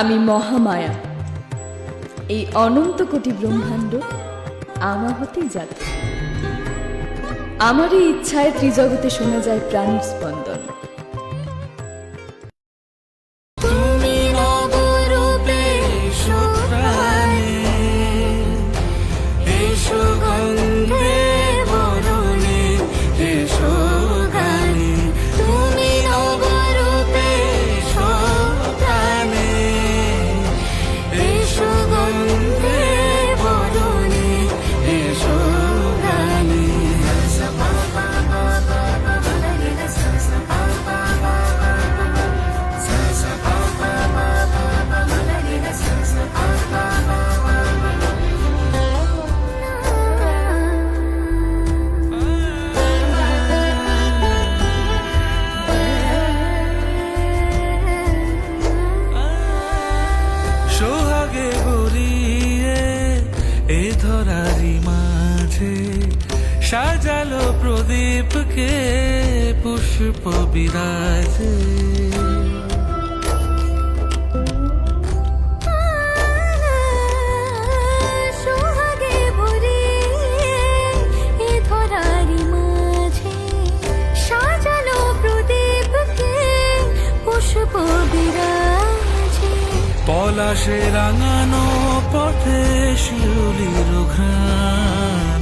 আমি মহামায়া। এই অনন্ত কোটি ব্রহ্মাণ্ড আমার হতেই যাত আমারই ইচ্ছায় ত্রিজগতে শোনা যায় প্রাণীর স্পন্দন। সোহাগে গড়িয়ে এ ধরারি মাঝে সাজালো প্রদীপকে পুষ্প বিরাজে। পলাশে রাঙানো পথে শিউলির ঘ্রাণ।